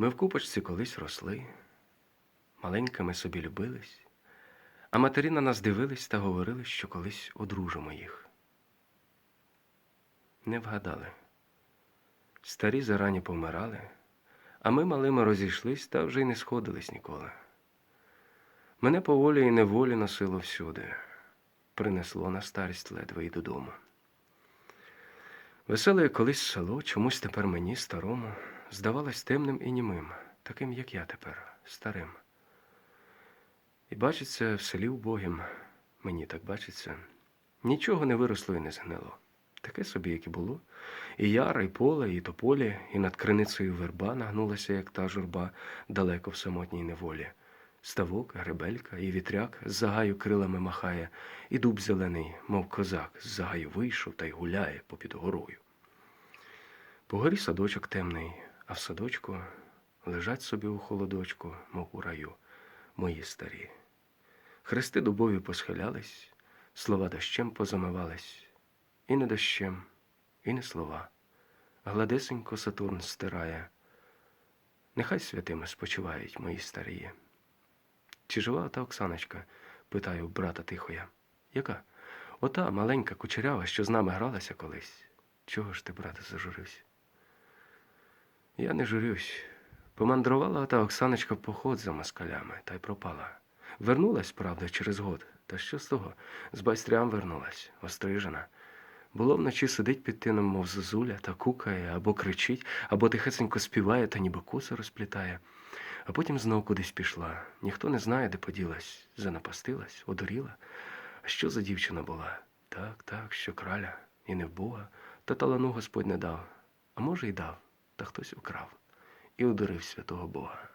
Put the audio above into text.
Ми в купочці колись росли, маленькими собі любились, а матері на нас дивились та говорили, що колись одружимо їх. Не вгадали. Старі зарані помирали, а ми малими розійшлись та вже й не сходились ніколи. Мене по волі і неволі носило всюди, принесло на старість ледве й додому. Веселе колись село чомусь тепер мені, старому, здавалось темним і німим, таким, як я тепер, старим. І бачиться в селі убогім, мені так бачиться, нічого не виросло і не згнило. Таке собі, як і було. І яра, і поле, і тополі, і над криницею верба нагнулася, як та журба, далеко в самотній неволі. Ставок, гребелька і вітряк з загаю крилами махає, і дуб зелений, мов козак, з загаю вийшов та й гуляє попід горою. По горі садочок темний, а в садочку лежать собі у холодочку, мов у раю, мої старі. Хрести дубові посхилялись, слова дощем позамивались, і не дощем, і не слова. Гладесенько Сатурн стирає. Нехай святими спочивають мої старії. Чи жива та Оксаночка? питаю брата тихо я. Яка? Ота маленька кучерява, що з нами гралася колись. Чого ж ти, брате, зажурився? Я не журюсь. Помандрувала та Оксаночка поход за москалями та й пропала. Вернулась, правда, через год. Та що з того? З байстрям вернулась, острижена. Було вночі сидить під тином, мов зозуля, та кукає, або кричить, або тихесенько співає, та ніби коси розплітає. А потім знов кудись пішла. Ніхто не знає, де поділась, занапастилась, одуріла. А що за дівчина була? Так, так, що краля, і не в Бога, та талану Господь не дав. А може, й дав, та хтось украв і ударив святого Бога.